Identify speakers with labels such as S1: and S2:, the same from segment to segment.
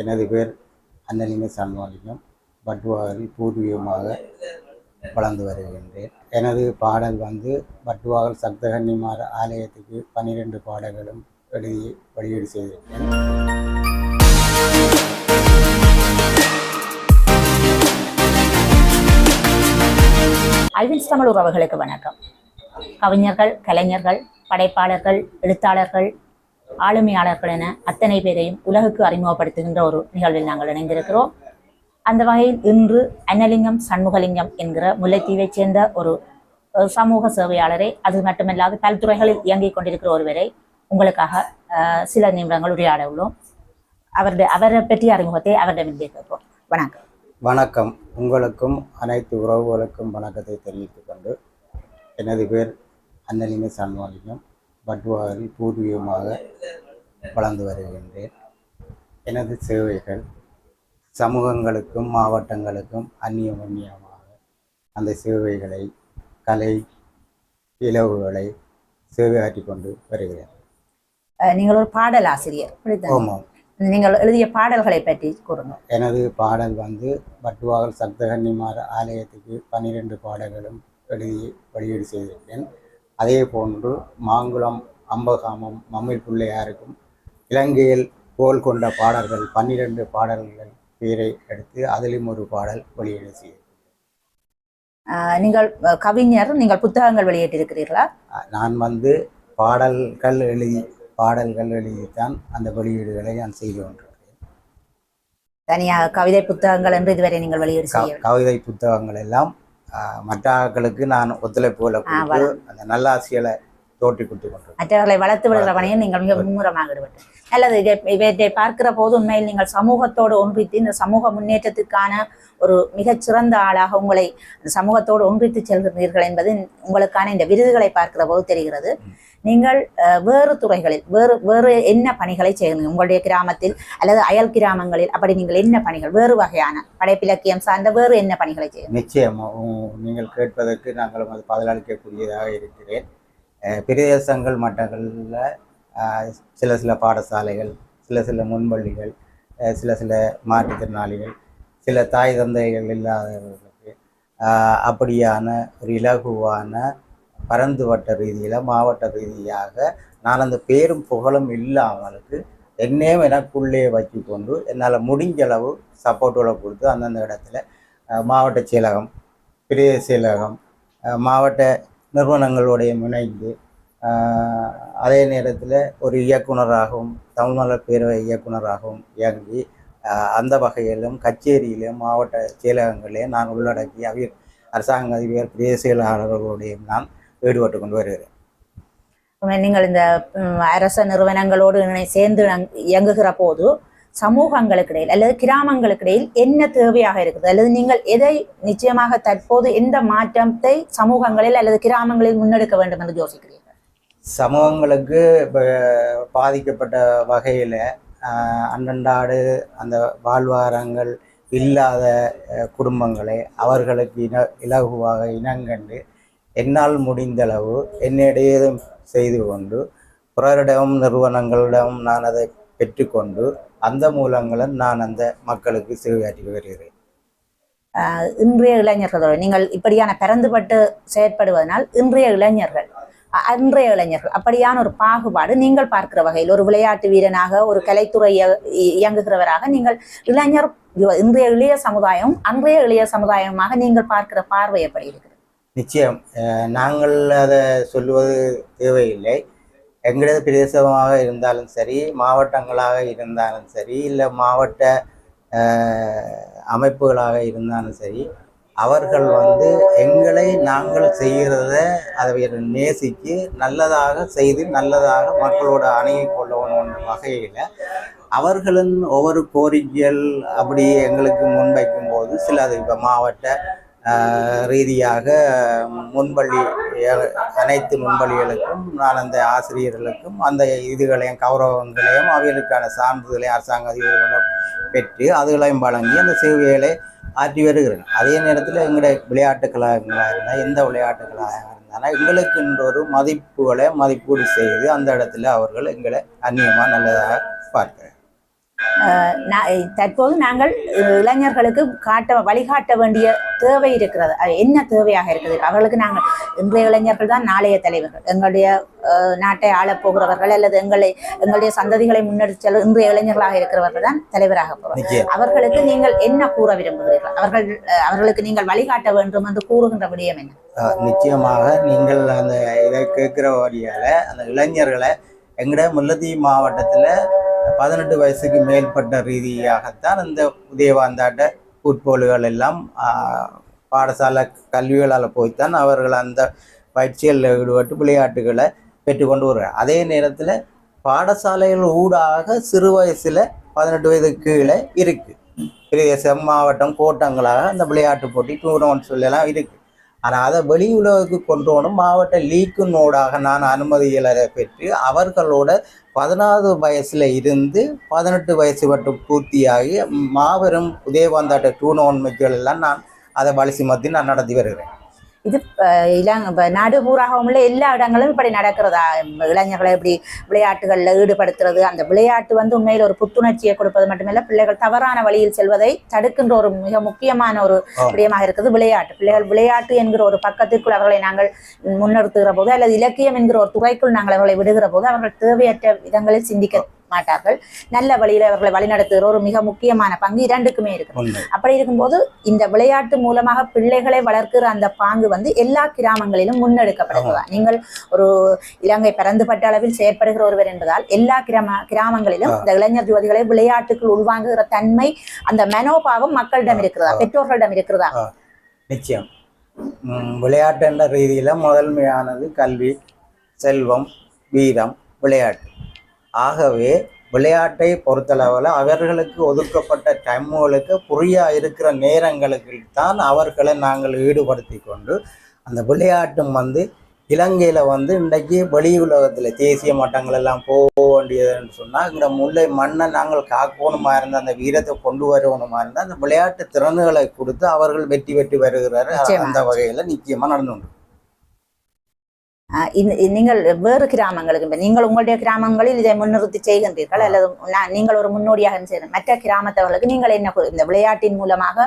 S1: எனது பேர் அன்னலிங்க சண்முகலிங்கம். பட்டுவாகலில் பூர்வீகமாக வளர்ந்து வருகின்றேன். எனது பாடல் வந்து பட்வாகல் சப்தகன்னிமார் ஆலயத்துக்கு பன்னிரெண்டு பாடல்களும் எழுதி வெளியீடு செய்திருக்கிறேன்.
S2: ஐவின்ஸ் தமிழ் உறவுகளுக்கு வணக்கம். கவிஞர்கள் கலைஞர்கள் படைப்பாளர்கள் எழுத்தாளர்கள் ஆளுமையாளர்கள் என அத்தனை பேரையும் உலகுக்கு அறிமுகப்படுத்துகின்ற ஒரு நிகழ்வில் நாங்கள் இணைந்திருக்கிறோம். அந்த வகையில் இன்று அன்னலிங்கம் சண்முகலிங்கம் என்கிற முல்லைத்தீவைச் சேர்ந்த ஒரு சமூக சேவையாளரை அது மட்டுமல்லாது பல்துறைகளில் இயங்கிக் கொண்டிருக்கிற ஒருவரை உங்களுக்காக சில நிமிடங்கள் உரையாட உள்ளோம். அவருடைய அவரை பற்றிய அறிமுகத்தை அவரிடமிருந்தே கேட்போம். வணக்கம்.
S1: வணக்கம். உங்களுக்கும் அனைத்து உறவுகளுக்கும் வணக்கத்தை தெரிவித்துக் கொண்டு எனது பேர் அன்னலிங்க சண்முகலிங்கம். பட்டுவாகலில் பூர்வீகமாக வளர்ந்து வருகின்றேன். எனது சேவைகள் சமூகங்களுக்கும் மாவட்டங்களுக்கும் அந்நியம் அந்நியமாக அந்த சேவைகளை கலை இலவுகளை சேவையாற்றி கொண்டு வருகிறேன்.
S2: நீங்கள் ஒரு பாடல் ஆசிரியர்?
S1: ஆமாம்.
S2: நீங்கள் எழுதிய பாடல்களை பற்றி கூறுங்க.
S1: எனது பாடல் வந்து பட்டுவாகல் சப்தகன்னிமார் ஆலயத்துக்கு பன்னிரெண்டு பாடல்களும் எழுதி வெளியீடு செய்திருக்கேன் அதே போன்று மாங்குளம் அம்பகாமம் மம்மில் பிள்ளையாருக்கும் இலங்கையில் கோல் கொண்ட பாடல்கள் பன்னிரெண்டு பாடல்கள் பேரை எடுத்து அதிலும் ஒரு பாடல் வெளியீடு
S2: அஹ், நீங்கள் கவிஞர் நீங்கள் புத்தகங்கள் வெளியிட்டிருக்கிறீர்களா?
S1: நான் வந்து பாடல்கள் எழுதி பாடல்கள் எழுதித்தான் அந்த வெளியீடுகளை நான் செய்து கொண்டிருக்கிறேன்.
S2: தனியாக கவிதை புத்தகங்கள் என்று இதுவரை நீங்கள் வெளியீடு
S1: கவிதை புத்தகங்கள் எல்லாம் மற்ற ஆட்களுக்கு நான் ஒத்துழைப்புகளை கொடுத்து அந்த நல்லாசிகளை தோட்டி கொடுத்து
S2: மற்றவர்களை வளர்த்து விடுகிற பணியில் நீங்கள் மிக மும்முரமாக ஈடுபட்டு அல்லது இதை இவற்றை பார்க்கிற போது உண்மையில் நீங்கள் சமூகத்தோடு ஒன்றித்து இந்த சமூக முன்னேற்றத்துக்கான ஒரு மிகச்சிறந்த ஆளாக உங்களை சமூகத்தோடு ஒன்றித்து செல்கிறீர்கள் என்பது உங்களுக்கான இந்த விருதுகளை பார்க்கிற போது தெரிகிறது. நீங்கள் வேறு துறைகளில் வேறு வேறு என்ன பணிகளை செய்கிறீங்க உங்களுடைய கிராமத்தில் அல்லது அயல் கிராமங்களில் அப்படி நீங்கள் என்ன பணிகள் வேறு வகையான படைப்பிலக்கியம் சார்ந்த வேறு என்ன பணிகளை செய்ய
S1: நிச்சயம் நீங்கள் கேட்பதற்கு நாங்களும் அது பதிலளிக்கக்கூடியதாக இருக்கிறேன். பிரதேசங்கள் மட்டங்களில் சில சில பாடசாலைகள் சில சில முன்பள்ளிகள் சில சில மாற்றுத்திறனாளிகள் சில தாய் தந்தைகள் இல்லாதவர்களுக்கு அப்படியான ஒரு இலகுவான பரந்துவட்ட ரீதியில் மாவட்ட ரீதியாக நான் அந்த பேரும் புகழும் இல்லாமலுக்கு என்னையும் எனக்குள்ளே வச்சுக்கொண்டு என்னால் முடிஞ்ச அளவு சப்போர்ட்டோட கொடுத்து அந்தந்த இடத்துல மாவட்ட செயலகம் பிரதேச செயலகம் மாவட்ட நிறுவனங்களுடைய இணைந்து அதே நேரத்தில் ஒரு இயக்குனராகவும் தமிழ்மலர் பேரவை இயக்குனராகவும் இயங்கி அந்த வகையிலும் கச்சேரியிலும் மாவட்ட செயலகங்களையும் நான் உள்ளடக்கி அவை அரசாங்க அதிபர் பிரதேச செயலாளர்களுடையும் நான் ஈடுபட்டு கொண்டு வருகிறேன்.
S2: நீங்கள் இந்த அரச நிறுவனங்களோடு சேர்ந்து இயங்குகிற போது சமூகங்களுக்கு இடையில் அல்லது கிராமங்களுக்கு இடையில் என்ன தேவையாக இருக்குது? அல்லது நீங்கள் எதை நிச்சயமாக தற்போது எந்த மாற்றத்தை சமூகங்களில் அல்லது கிராமங்களில் முன்னெடுக்க வேண்டும் என்று யோசிக்கிறீர்கள்?
S1: சமூகங்களுக்கு பாதிக்கப்பட்ட வகையில் அண்டண்டாடு அந்த வாழ்வாரங்கள் இல்லாத குடும்பங்களை அவர்களுக்கு இன இலகுவாக இனங்கண்டு என்னால் முடிந்தளவு என்னிடையே செய்து கொண்டு பிறரிடம் நிறுவனங்களிடம் நான் அதை பெற்றுக்கொண்டு அந்த மூலங்களும் நான் அந்த மக்களுக்கு சேவையாற்றி வருகிறேன்.
S2: இன்றைய இளைஞர்களோடு நீங்கள் இப்படியான பரந்துபட்டு செயற்படுவதனால் இன்றைய இளைஞர்கள் அன்றைய இளைஞர்கள் அப்படியான ஒரு பாகுபாடு நீங்கள் பார்க்கிற வகையில் ஒரு விளையாட்டு வீரனாக ஒரு கலைத்துறை இயங்குகிறவராக நீங்கள் இளைஞர் இன்றைய இளைய சமுதாயம் அன்றைய இளைய சமுதாயமாக நீங்கள் பார்க்கிற பார்வை எப்படி இருக்குது
S1: நிச்சயம் நாங்கள் அதை சொல்லுவது தேவையில்லை. எங்களது பிரதேசமாக இருந்தாலும் சரி மாவட்டங்களாக இருந்தாலும் சரி இல்லை மாவட்ட அமைப்புகளாக இருந்தாலும் சரி அவர்கள் வந்து எங்களை நாங்கள் செய்கிறத அதை நேசித்து நல்லதாக செய்து நல்லதாக மக்களோட அணுகி கொள்ளணும் வகையில் அவர்களின் ஒவ்வொரு கோரிக்கைகள் அப்படி எங்களுக்கு முன்வைக்கும் போது சில அது இப்போ மாவட்ட ரீதியாக முன்பள்ளி அனைத்து முன்பள்ளிகளுக்கும் நான் அந்த ஆசிரியர்களுக்கும் அந்த இதுகளையும் கௌரவங்களையும் அவர்களுக்கான சான்றிதழையும் அரசாங்க அதிகாரிகளும் பெற்று அதுகளையும் வழங்கி அந்த சேவைகளை ஆற்றி வருகிறேன் அதே நேரத்தில் எங்களுடைய விளையாட்டு கழகங்களாக இருந்தால் எந்த விளையாட்டு கழகமாக இருந்தாலும் எங்களுக்கு ஒரு மதிப்புகளை மதிப்பீடு செய்து அந்த இடத்துல அவர்கள் எங்களை அந்நியமாக நல்லதாக பார்க்கிறேன்
S2: தற்போது நாங்கள் இளைஞர்களுக்கு காட்ட வழிகாட்ட வேண்டிய தேவை இருக்கிறது. என்ன தேவையாக இருக்குது? அவர்களுக்கு நாங்கள் இன்றைய இளைஞர்கள் தான் நாளைய தலைவர்கள். எங்களுடைய நாட்டை ஆளப் போகிறவர்கள் அல்லது எங்களை எங்களுடைய சந்ததிகளை முன்னெடுத்து இன்றைய இளைஞர்களாக இருக்கிறவர்கள் தான் தலைவராக
S1: நிச்சயம்.
S2: அவர்களுக்கு நீங்கள் என்ன கூற விரும்புகிறீர்கள்? அவர்கள் அவர்களுக்கு நீங்கள் வழிகாட்ட வேண்டும் என்று கூறுகின்ற விடயம் என்ன?
S1: நிச்சயமாக நீங்கள் அந்த இதை கேட்குற வழியால அந்த இளைஞர்களை எங்கட முல்லத்தீவு மாவட்டத்தில் பதினெட்டு வயசுக்கு மேற்பட்ட ரீதியாகத்தான் இந்த உதயவாந்தாட்ட உட்போல்கள் எல்லாம் பாடசாலை கல்விகளால் போய்த்தான் அவர்கள் அந்த பயிற்சிகளில் ஈடுபட்டு விளையாட்டுகளை பெற்றுக்கொண்டு வருகிறார். அதே நேரத்தில் பாடசாலைகள் ஊடாக சிறு வயசில் பதினெட்டு வயதுக்கு கீழே இருக்குது பிரதேசம் மாவட்டம் கோட்டங்களாக அந்த விளையாட்டு போட்டி டூர்னமெண்ட்ஸ் எல்லாம் இருக்குது ஆனால் அதை வெளி உலகுக்கு கொண்டு போகணும் மாவட்ட லீக்குனோடாக நான் அனுமதிகளை பெற்று அவர்களோட பதினாறு வயசில் இருந்து பதினெட்டு வயசு மட்டும் பூர்த்தியாகி மாபெரும் உதயபாந்தாட்ட டூர்னமெண்ட்கள் எல்லாம் நான் அதை வலிசி மத்தி நான் நடத்தி வருகிறேன்.
S2: இது இளங் இப்ப நாடு பூராகவும் உள்ள எல்லா இடங்களும் இப்படி நடக்கிறதா இளைஞர்களை இப்படி விளையாட்டுகளில் ஈடுபடுத்துறது அந்த விளையாட்டு வந்து உண்மையில் ஒரு புத்துணர்ச்சியை கொடுப்பது மட்டுமல்ல பிள்ளைகள் தவறான வழியில் செல்வதை தடுக்கின்ற ஒரு மிக முக்கியமான ஒரு. விடயமாக இருக்குது விளையாட்டு பிள்ளைகள் விளையாட்டு என்கிற ஒரு பக்கத்திற்குள் அவர்களை நாங்கள் முன்னிறுத்துகிற போது அல்லது இலக்கியம் என்கிற ஒரு துறைக்குள் நாங்கள் அவர்களை விடுகிற போது அவர்கள் தேவையற்ற விதங்களில் சிந்திக்க மாட்டார்கள். நல்ல வழியில் அவர்களை வழிநடத்துகிற ஒரு மிக முக்கியமான பங்கு இரண்டுக்குமே இருக்கு. அப்படி இருக்கும்போது இந்த விளையாட்டு மூலமாக பிள்ளைகளை வளர்க்கிற அந்த பாங்கு வந்து எல்லா கிராமங்களிலும் முன்னெடுக்கப்படுகிறதா? நீங்கள் ஒரு இலங்கை பரந்துபட்ட அளவில் செயற்படுகிற ஒருவர் என்பதால் எல்லா கிராம கிராமங்களிலும் இந்த இளைஞர் யுவதிகளை விளையாட்டுக்குள் உள்வாங்குகிற தன்மை அந்த மனோபாவம் மக்களிடம் இருக்கிறதா? பெற்றோர்களிடம் இருக்கிறதா?
S1: நிச்சயம். விளையாட்டு என்ற ரீதியில் முதன்மையானது கல்வி செல்வம் வீரம் விளையாட்டு. ஆகவே விளையாட்டை பொறுத்தளவில் அவர்களுக்கு ஒதுக்கப்பட்ட டைம்களுக்கு புரியா இருக்கிற நேரங்களுக்கு தான் அவர்களை நாங்கள் ஈடுபடுத்தி கொண்டு அந்த விளையாட்டும் வந்து இலங்கையில் வந்து இன்றைக்கு வெளி உலகத்தில் தேசிய மட்டங்கள் எல்லாம் போக வேண்டியதுன்னு சொன்னால் இந்த முல்லை மண்ணை நாங்கள் காக்கணுமா இருந்தால் அந்த வீரத்தை கொண்டு வரணுமா இருந்தால் அந்த விளையாட்டு திறன்களை கொடுத்து அவர்கள் வெற்றி பெற்று வருகிறாரு. அந்த வகையில் நிச்சயமாக நடந்து கொண்டு
S2: ஆஹ் இந்த- இந்த நீங்கள் வேறு கிராமங்களுக்கு நீங்கள் உங்களுடைய கிராமங்களில் இதை முன்னிறுத்தி செய்கின்றீர்கள் அல்லது நான் நீங்கள் ஒரு முன்னோடியாக செய்கிறேன் மற்ற கிராமத்தவர்களுக்கு நீங்கள் என்ன இந்த விளையாட்டின் மூலமாக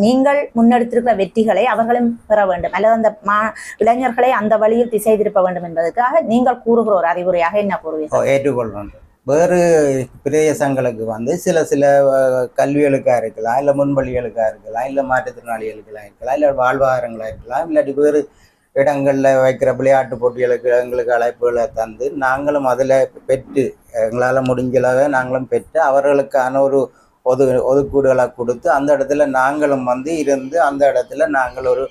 S2: நீங்கள் முன்னெடுத்திருக்கிற வெற்றிகளை அவர்களும் பெற வேண்டும் அல்லது அந்த மா இளைஞர்களை அந்த வழியில் திசை திருப்ப வேண்டும் என்பதற்காக நீங்கள் கூறுகிற ஒரு அறிவுரையாக என்ன கூறுவீர்கள்
S1: ஓ, ஏற்றுக்கொள்கிறோம் வேறு பிரதேசங்களுக்கு வந்து சில சில கல்விகளுக்காக இருக்கலாம் இல்லை முன்பள்ளிகளுக்காக இருக்கலாம் இல்லை மாற்றுத்திறனாளிகளுக்கெல்லாம் இருக்கலாம் இல்லை வாழ்வாதாரங்களாக இருக்கலாம் இல்லாட்டி வேறு இடங்களில் வைக்கிற விளையாட்டு போட்டிகளுக்கு எங்களுக்கு அழைப்புகளை தந்து நாங்களும் அதில் பெற்று எங்களால் முடிஞ்சளவு நாங்களும் பெற்று அவர்களுக்கான ஒரு ஒது ஒதுக்கீடுகளை கொடுத்து அந்த இடத்துல நாங்களும் வந்து இருந்து அந்த இடத்துல நாங்கள் ஒரு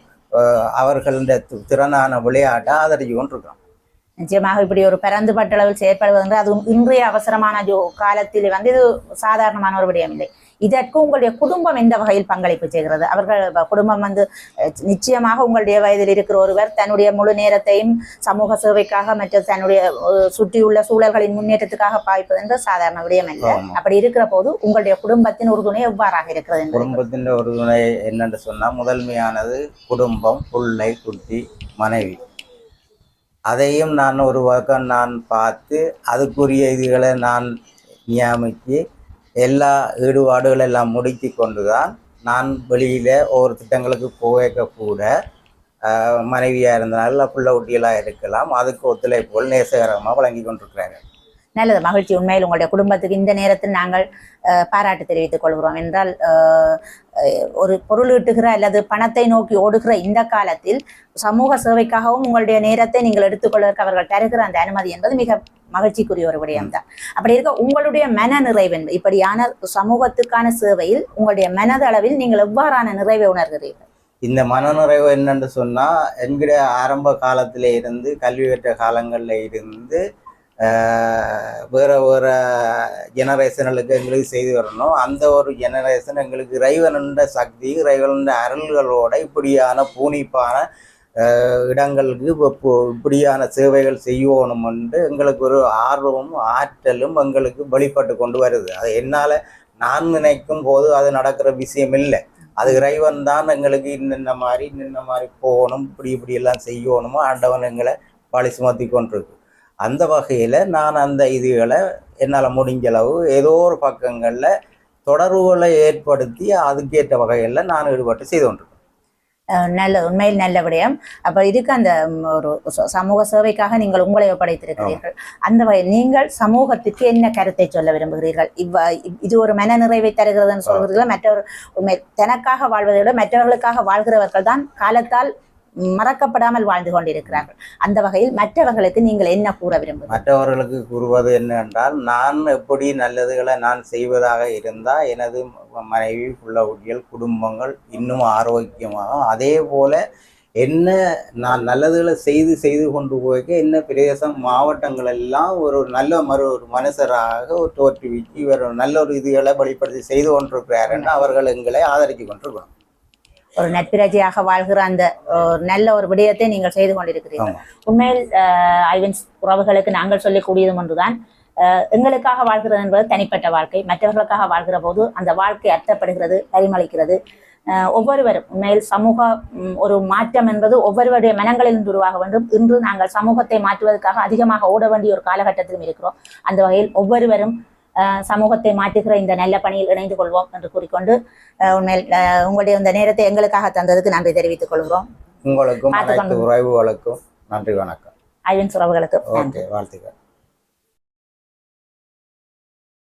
S1: அவர்களுடைய திறனான விளையாட்டை ஆதரிச்சு கொண்டிருக்கிறோம்
S2: நிச்சயமாக இப்படி ஒரு பரந்துபட்ட அளவில் செயற்படுவது என்று அதுவும் இன்றைய அவசரமான காலத்தில் வந்து இது சாதாரணமான ஒரு விடயம் இல்லை இதற்கு உங்களுடைய குடும்பம் எந்த வகையில் பங்களிப்பு செய்கிறது? அவர்கள் குடும்பம் வந்து நிச்சயமாக உங்களுடைய வயதில் இருக்கிற ஒருவர் தன்னுடைய முழு நேரத்தையும் சமூக சேவைக்காக மற்றும் தன்னுடைய சுற்றியுள்ள சூழல்களின் முன்னேற்றத்துக்காக பாய்ப்பது என்று சாதாரண விடயம் இல்லை. அப்படி இருக்கிற போது உங்களுடைய குடும்பத்தின் உறுதுணை எவ்வாறாக இருக்கிறது
S1: குடும்பத்தின் ஒரு துணை என்னன்னு சொன்னால் முதன்மையானது குடும்பம் பிள்ளை குட்டி மனைவி. அதையும் நான் ஒரு பக்கம் நான் பார்த்து அதுக்குரிய இதுகளை நான் நியமித்து எல்லா ஈடுபாடுகள் எல்லாம் முடித்து கொண்டு தான் நான் வெளியில் ஒவ்வொரு திட்டங்களுக்கு போக கூட மனைவியாக இருந்தனால பிள்ளை குட்டிகளாக இருக்கலாம் அதுக்கு ஒத்துழைப்புகள் நேசகரமாக வழங்கி கொண்டிருக்கிறார்கள்.
S2: நல்லது மகிழ்ச்சி உண்மையில் உங்களுடைய குடும்பத்துக்கு இந்த நேரத்தில் நாங்கள் அஹ், பாராட்டு தெரிவித்துக் கொள்கிறோம். என்றால் ஒரு பொருள் ஈட்டுகிற அல்லது பணத்தை நோக்கி ஓடுகிற இந்த காலத்தில் சமூக சேவைக்காகவும் உங்களுடைய நேரத்தை நீங்கள் எடுத்துக்கொள்வதற்கு அவர்கள் தருகிற அந்த அனுமதி என்பது மிக மகிழ்ச்சிக்குரிய ஒரு விடயம்தான் அப்படி இருக்க உங்களுடைய மன நிறைவு இப்படியான சமூகத்துக்கான சேவையில் உங்களுடைய மனதளவில் நீங்கள் எவ்வாறான நிறைவை உணர்கிறீர்கள்?
S1: இந்த மனநிறைவு என்னென்று சொன்னால் என்கிற ஆரம்ப காலத்தில் இருந்து கல்வி பெற்ற காலங்களில் இருந்து வேற வேற ஜெனரேஷன்களுக்கு எங்களுக்கு செய்து வரணும். அந்த ஒரு ஜெனரேஷன் எங்களுக்கு இறைவனுண்ட சக்தி இறைவனுண்ட அருள்களோட இப்படியான பூனிப்பான இடங்களுக்கு இப்படியான சேவைகள் செய்யணுமென்று எங்களுக்கு ஒரு ஆர்வமும் ஆற்றலும் எங்களுக்கு வெளிப்பட்டு கொண்டு வருது. அது என்னால் நான் நினைக்கும் போது அது நடக்கிற விஷயம் இல்லை. அது இறைவன் தான் எங்களுக்கு இன்னென்ன மாதிரி இன்னென்ன மாதிரி போகணும் இப்படி இப்படி எல்லாம் செய்யணுமோ ஆண்டவன் எங்களை பழி சுமத்தி கொண்டிருக்கு. அந்த வகையில் நான் அந்த இதுகளை என்னால் முடிஞ்ச அளவு ஏதோ ஒரு பக்கங்களில் தொடர்புகளை ஏற்படுத்தி அதுக்கேற்ற வகையில் நான் ஈடுபட்டு செய்து கொண்டிருக்கேன்.
S2: நல்ல உண்மையில் நல்ல விடயம். அப்ப இதுக்கு அந்த ஒரு சமூக சேவைக்காக நீங்கள் உங்களை ஒப்படைத்திருக்கிறீர்கள். அந்த வகையில் நீங்கள் சமூகத்துக்கு என்ன கருத்தை சொல்ல விரும்புகிறீர்கள்? இவ்வ இது ஒரு மன நிறைவை தருகிறதுன்னு சொல்கிறீர்கள் மற்றவர் உண்மை தனக்காக வாழ்வதை விட மற்றவர்களுக்காக வாழ்கிறவர்கள் தான் காலத்தால் மறக்கப்படாமல் வாழ்ந்து கொண்டிருக்கிறார்கள். அந்த வகையில் மற்றவர்களுக்கு நீங்கள் என்ன கூற விரும்புகிறீர்கள்?
S1: மற்றவர்களுக்கு கூறுவது என்னவென்றால் நான் எப்படி நல்லதுகளை நான் செய்வதாக இருந்தால் எனது மனைவி உள்ள குட்டிகள் குடும்பங்கள் இன்னும் ஆரோக்கியமாகும். அதே போல என்ன நான் நல்லதுகளை செய்து செய்து கொண்டு போய்க்க என்ன பிரதேசம் மாவட்டங்கள் எல்லாம் ஒரு நல்ல மறு ஒரு மனுஷராக ஒரு தோற்றுவிச்சு இவர் நல்ல ஒரு இதுகளை வெளிப்படுத்தி செய்து கொண்டிருக்கிறார் என்று அவர்கள் எங்களை ஆதரித்து கொண்டிருக்கணும்
S2: ஒரு நட்பிரஜையாக வாழ்கிற அந்த நல்ல ஒரு விடயத்தை நீங்கள் செய்து கொண்டிருக்கிறீர்கள். உண்மையில் ஐவன்ஸ் உறவுகளுக்கு நாங்கள் சொல்லக்கூடியதும் ஒன்றுதான். எங்களுக்காக வாழ்கிறது என்பது தனிப்பட்ட வாழ்க்கை. மற்றவர்களுக்காக வாழ்கிற போது அந்த வாழ்க்கை அர்த்தப்படுகிறது பரிமளிக்கிறது. அஹ், ஒவ்வொருவரும் உண்மையில் சமூக ஒரு மாற்றம் என்பது ஒவ்வொருவருடைய மனங்களில் உருவாக வேண்டும். இன்று நாங்கள் சமூகத்தை மாற்றுவதற்காக அதிகமாக ஓட வேண்டிய ஒரு காலகட்டத்திலும் இருக்கிறோம். அந்த வகையில் ஒவ்வொருவரும் சமூகத்தை மாற்றுகிற இந்த நல்ல பணியில் இணைந்து கொள்வோம் என்று கூறிக்கொண்டு உண்மையில் உங்களுடைய இந்த நேரத்தை எங்களுக்காக தந்ததுக்கு நன்றி தெரிவித்துக் கொள்கிறோம்.
S1: உங்களுக்கும் உறவுகளுக்கும் நன்றி வணக்கம்.
S2: ஐவன்ஸ் உறவுகளுக்கு
S1: வாழ்த்துக்கள்.